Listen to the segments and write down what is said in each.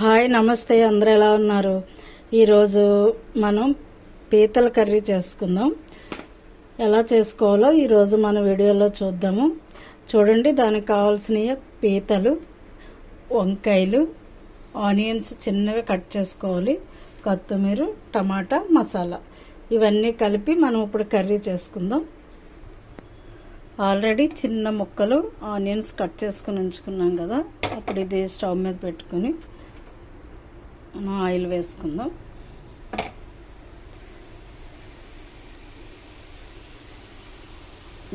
Hi నమస్తే అందరూ ఎలా ఉన్నారు? ఈరోజు మనం పీతల కర్రీ చేసుకుందాం. ఎలా చేసుకోవాలో ఈరోజు మన వీడియోలో చూద్దాము. చూడండి దానికి కావాల్సిన పీతలు వంకాయలు ఆనియన్స్ చిన్నవి కట్ చేసుకోవాలి. కొత్తిమీర టమాటా మసాలా. ఇవన్నీ కలిపి మనం ఇప్పుడు కర్రీ చేసుకుందాం. ఆల్రెడీ చిన్న ముక్కలు ఆనియన్స్ కట్ చేసుకుని ఉంచుకున్నాం కదా. అప్పుడు ఇది స్టవ్ మీద పెట్టుకుని మనం ఆయిల్ వేసుకుందాం.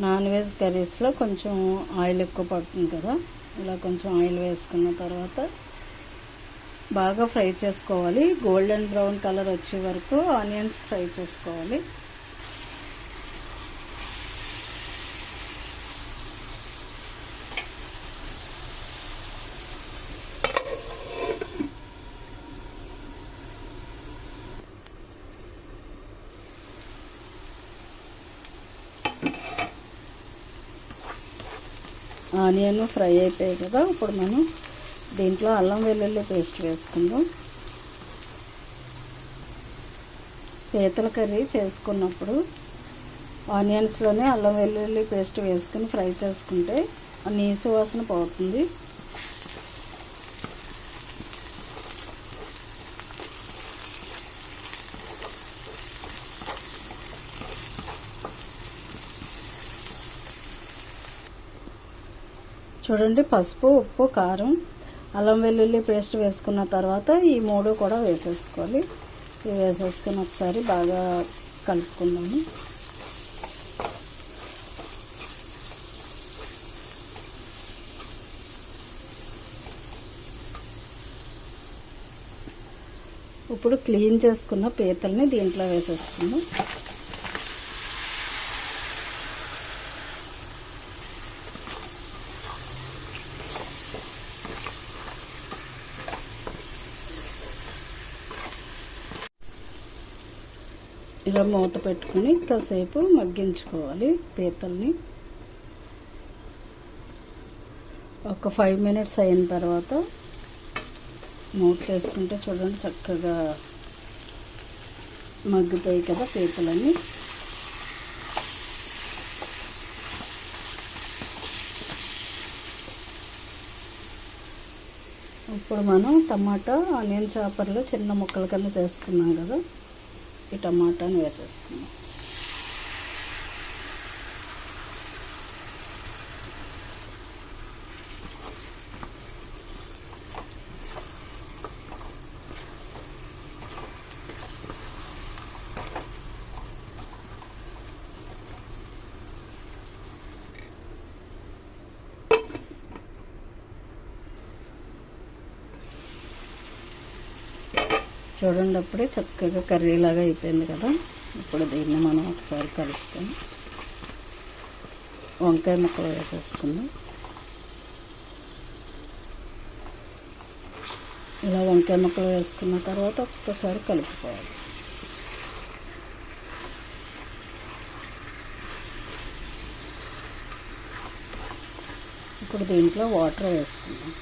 నాన్ వెజ్ కర్రీస్లో కొంచెం ఆయిల్ ఎక్కువ పడుతుంది కదా ఇలా కొంచెం ఆయిల్ వేసుకున్న తర్వాత బాగా ఫ్రై చేసుకోవాలి. గోల్డెన్ బ్రౌన్ కలర్ వచ్చే వరకు ఆనియన్స్ ఫ్రై చేసుకోవాలి. ఆనియన్ ఫ్రై అయిపోయాయి కదా ఇప్పుడు మనం దీంట్లో అల్లం వెల్లుల్లి పేస్ట్ వేసుకుందాం. పీతల కర్రీ చేసుకున్నప్పుడు ఆనియన్స్లోనే అల్లం వెల్లుల్లి పేస్ట్ వేసుకుని ఫ్రై చేసుకుంటే ఆ నీసు వాసన పోతుంది. చూడండి పసుపు ఉప్పు కారం అల్లం వెల్లుల్లి పేస్ట్ వేసుకున్న తర్వాత ఈ మూడు కూడా వేసేసుకోవాలి. ఇవి వేసేసుకుని ఒకసారి బాగా కలుపుకుందాము. ఇప్పుడు క్లీన్ చేసుకున్న పీతల్ని దీంట్లో వేసేసుకుందాం. ఇలా మూత పెట్టుకుని కాసేపు మగ్గించుకోవాలి పీతల్ని. ఒక ఫైవ్ మినిట్స్ అయిన తర్వాత మూత వేసుకుంటే చూడండి చక్కగా మగ్గిపోయి కదా పీతలని ఇప్పుడు మనం టమాటా ఆనియన్ చేపర్లు చిన్న ముక్కల కింద చేసుకున్నాం కదా. ఈ టమాటాను వేసేసుకున్నాం. చూడండి అప్పుడే చక్కగా కర్రీలాగా అయిపోయింది కదా. ఇప్పుడు దీన్ని మనం ఒకసారి కలుపుతాం. వంకాయ ముక్కలు వేసేసుకుందాం. ఇలా వంకాయ ముక్కలు వేసుకున్న తర్వాత ఒక్కసారి కలుపుకోవాలి. ఇప్పుడు దీంట్లో వాటర్ వేసుకుందాం.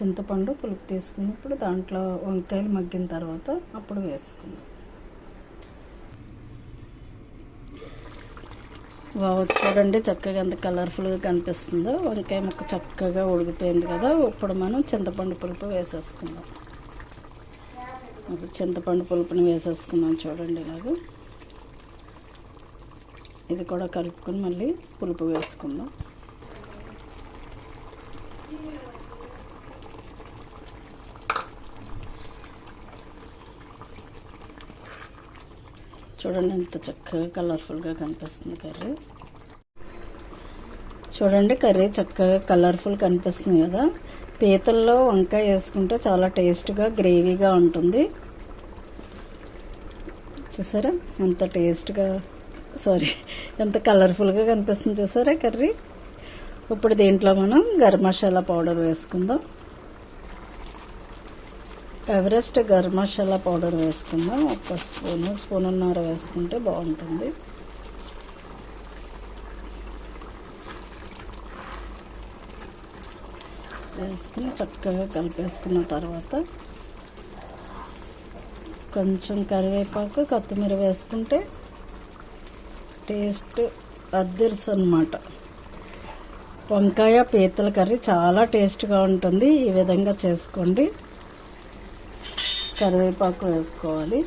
చింతపండు పులుపు తీసుకున్నప్పుడు దాంట్లో వంకాయలు మగ్గిన తర్వాత అప్పుడు వేసుకుందాం. వావ్ చూడండి చక్కగా ఎంత కలర్ఫుల్గా కనిపిస్తుందో. వంకాయ ముక్క చక్కగా ఉడికిపోయింది కదా. ఇప్పుడు మనం చింతపండు పులుపు వేసేసుకుందాం. ఇప్పుడు చింతపండు పులుపుని వేసేసుకున్నాం చూడండి ఇలాగ. ఇది కూడా కలుపుకొని మళ్ళీ పులుపు వేసుకుందాం. చూడండి ఎంత చక్కగా కలర్ఫుల్గా కనిపిస్తుంది కర్రీ. చూడండి కర్రీ చక్కగా కలర్ఫుల్ కనిపిస్తుంది కదా. పీతల్లో వంకాయ వేసుకుంటే చాలా టేస్ట్గా గ్రేవీగా ఉంటుంది. చూసారా? ఎంత టేస్ట్గా సారీ ఎంత కలర్ఫుల్గా కనిపిస్తుంది చూసారా కర్రీ? ఇప్పుడు దీంట్లో మనం గరం మసాలా పౌడర్ వేసుకుందాం. ఎవరెస్ట్ గరం మసాలా పౌడర్ వేసుకుందాం. ఒక స్పూను స్పూనున్నర వేసుకుంటే బాగుంటుంది. వేసుకుని చక్కగా కలిపేసుకున్న తర్వాత కొంచెం కరివేపాకు కొత్తిమీర వేసుకుంటే టేస్ట్ అద్దర్స్ అనమాట వంకాయ పీతల కర్రీ చాలా టేస్ట్గా ఉంటుంది. ఈ విధంగా చేసుకోండి. కరివేపాకు వేసుకోవాలి.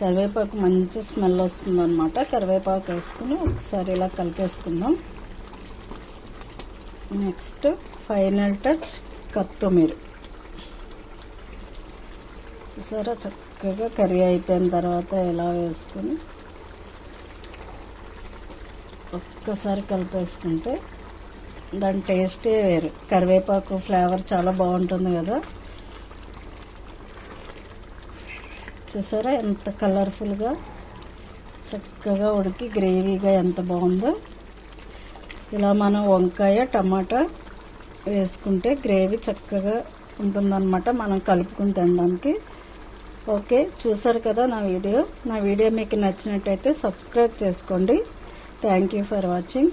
కరివేపాకు మంచి స్మెల్ వస్తుందన్నమాట. కరివేపాకు వేసుకుని ఒకసారి ఇలా కలిపేసుకుందాం. నెక్స్ట్ ఫైనల్ టచ్ కొత్తిమీర. చూసారా? చక్కగా కర్రీ అయిపోయిన తర్వాత ఎలా వేసుకుని ఒక్కసారి కలిపేసుకుంటే దాని టేస్టే వేరు. కరివేపాకు ఫ్లేవర్ చాలా బాగుంటుంది కదా? చూసారా? ఎంత కలర్ఫుల్గా చక్కగా ఉడికి గ్రేవీగా ఎంత బాగుందో. ఇలా మనం వంకాయ టమాటా వేసుకుంటే గ్రేవీ చక్కగా ఉంటుందన్నమాట మనం కలుపుకుని తినడానికి. ఓకే చూసారు కదా నా వీడియో? నా వీడియో మీకు నచ్చినట్టయితే సబ్స్క్రైబ్ చేసుకోండి. Thank you for watching